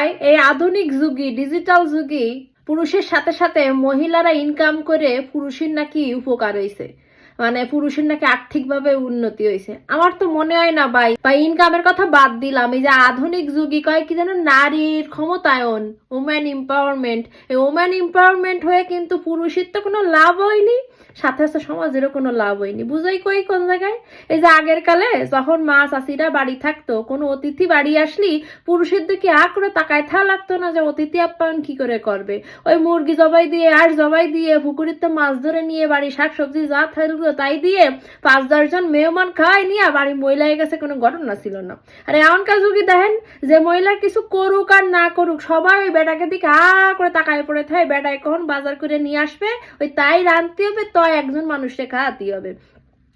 হয়, এই আধুনিক যুগে ডিজিটাল যুগে, পুরুষের সাথে সাথে মহিলারা ইনকাম করে পুরুষের নাকি উপকার হয়েছে মানে পুরুষের নাকি আর্থিকভাবে উন্নতি হয়েছে। আমার তো মনে হয় না ভাই বা ইনকামের কথা বাদ দিলাম। এই যে আধুনিক যুগে কয় কি যেন নারীর ক্ষমতায়ন ওম্যান এম্পাওয়ারমেন্ট এই ওম্যান এম্পাওয়ারমেন্ট হয়ে কিন্তু পুরুষের তো কোনো লাভ হয়নি, সাথে সাথে সমাজেরও কোনো লাভ হয়নি। বুঝাই কই কোন জায়গায়? এই যে আগের কালে যখন মা চাষিরা বাড়ি থাকতো, কোনো অতিথি বাড়ি আসলি পুরুষের দিকে আ করে তাকায় থা লাগতো না যে অতিথি আপ্যায়ন কি করে করবে। ওই মুরগি জবাই দিয়ে আর জবাই দিয়ে পুকুরিতে মাছ ধরে নিয়ে বাড়ি শাক সবজি যা থাকল তাই দিয়ে পাঁচ দশজন মেহমান খাওয়াই নিয়ে বাড়ি মহিলা হয়ে গেছে কোনো ঘটনা ছিল না। আর এমনকার যুগে দেখেন? যে মহিলার কিছু করুক আর না করুক, সবাই ওই বেটাকে দিকে আ করে তাকায় পড়ে থাকে। বেটায় কখন বাজার করে নিয়ে আসবে? ওই তাই রাঁধতে হবে, তয় একজন মানুষকে খাওয়াতে হবে।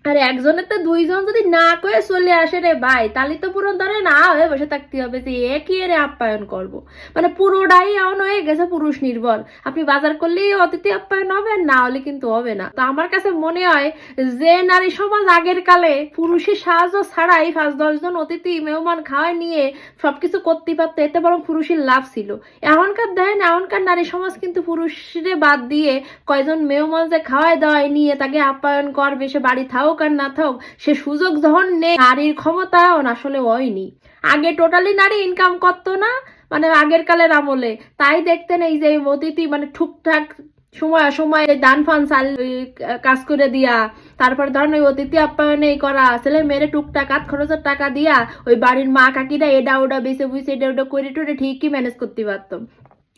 আর একজনের তো দুইজন যদি না করে চলে আসে রে ভাই, তাহলে তো পুরো ধরে না হয়ে বসে থাকতে হবে যে এ কি আপ্যায়ন করব। মানে পুরোটাই এমন হয়ে গেছে পুরুষ নির্ভর আপনি বাজার করলেই অতিথি আপ্যায়ন হবে, না হলে কিন্তু হবে না। তো আমার কাছে মনে হয় যে নারী সমাজ আগের কালে পুরুষের সাহায্য ছাড়াই পাঁচ দশজন অতিথি মেহমান খাওয়ায় নিয়ে সবকিছু করতে পারতো, এতে বরং পুরুষের লাভ ছিল। এখনকার দেখেন এখনকার নারী সমাজ কিন্তু পুরুষরে বাদ দিয়ে কয়জন মেহমান যে খাওয়ায় দাওয়ায় নিয়ে তাকে আপ্যায়ন করবে, সে বাড়ি থাকুক আর না থাকুক, সে সুযোগ যখন নেই নারীর ক্ষমতায়ন আসলে হয়নি। আগে টোটালি নারী ইনকাম করতো না মানে আগের কালের আমলে। তাই দেখতেন এই যে অতিথি মানে ঠুকঠাক সময় সময় দান ফান চাল কাজ করে দিয়া, তারপর ধরেন ওই অতিথি আপ্যায়নে করা, ছেলে মেয়েরে টুকটাক আট খরচের টাকা দিয়া, ওই বাড়ির মা কাকিরা এটা ওটা বেছে বুঝে এটা ওটা করে টুরে ঠিকই ম্যানেজ করতে পারতাম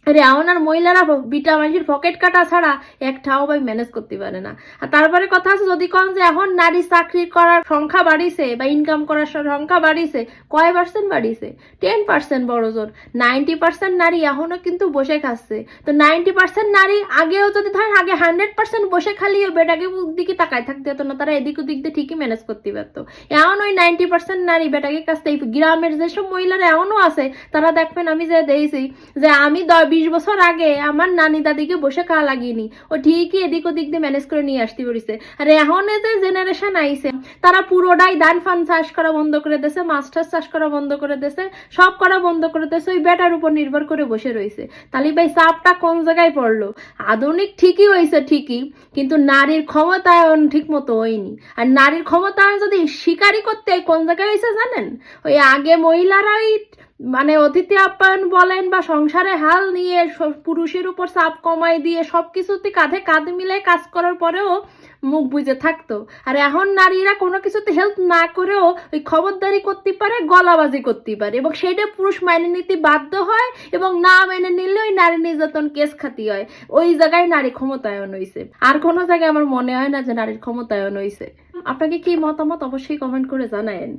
আর মহিলারা বিটা মানুষের পকেট কাটা ছাড়া একটাও ভাই ম্যানেজ করতে পারে না। আর তারপরে কথা আছে, যদি কন যে এখন নারী চাকরি করার সংখ্যা বাড়িছে বা ইনকাম করার সংখ্যা বাড়িছে, কয় পার্সেন্ট বাড়িছে? টেন পার্সেন্ট বড় জোর। নাইনটি পার্সেন্ট নারী এখনও কিন্তু বসে খাচ্ছে। তো নাইনটি পার্সেন্ট নারী আগেও যদি ধরেন, আগে হান্ড্রেড পার্সেন্ট বসে খালিও বেটাকে দিকে তাকায় থাকতে হতো না, তারা এদিক ওদিক দিয়ে ঠিকই ম্যানেজ করতে পারতো। এমন ওই নাইনটি পার্সেন্ট নারী বেটাকে কাছ থেকে গ্রামের যেসব মহিলারা এমনও আছে, তারা দেখবেন আমি যে দেখছি যে আমি বিশ বছর আগে আমার নানি দাদিকে বসে কা লাগিনি। ও ঠিকই এদিক ওদিক দিয়ে ম্যানেজ করে নিয়ে আসতে পারিছে আর এখন যে জেনারেশন আইছে, তারা পুরোটাই ধান ফান চাষ করা বন্ধ করে দিয়েছে মাস্টার চাষ করা বন্ধ করে দিয়েছে, সব করা বন্ধ করে দিয়েছে, ওই বেটার উপর নির্ভর করে বসে রয়েছে। তাহলে ভাই চাপটা কোন জায়গায় পড়ল? আধুনিক ঠিকই হয়েছে ঠিকই, কিন্তু নারীর ক্ষমতায়ন ঠিক মতো হয়নি। আর নারীর ক্ষমতায়ন যদি স্বীকারই করতে কোন জায়গায় হয়েছে জানেন? ওই আগে মহিলারাই মানে অতিথি আপ্যায়ন বলেন বা সংসারে হাল নিয়ে পুরুষের উপর চাপ কমাই দিয়ে সবকিছুতে কাঁধে কাঁধ মিলে কাজ করার পরেও মুখ বুঝে থাকতো। আর এখন নারীরা কোনো কিছুতে হেল্প না করেও ওই খবরদারি করতে পারে, গলাবাজি করতে পারে এবং সেটা পুরুষ মেনে নিতে বাধ্য হয় এবং না মেনে নিলে ওই নারী নির্যাতন কেস খাতি হয়। ওই জায়গায় নারী ক্ষমতায়ন হয়েছে আর কোনো জায়গায় আমার মনে হয় না যে নারীর ক্ষমতায়ন হয়েছে আপনাকে কি মতামত অবশ্যই কমেন্ট করে জানায়েন।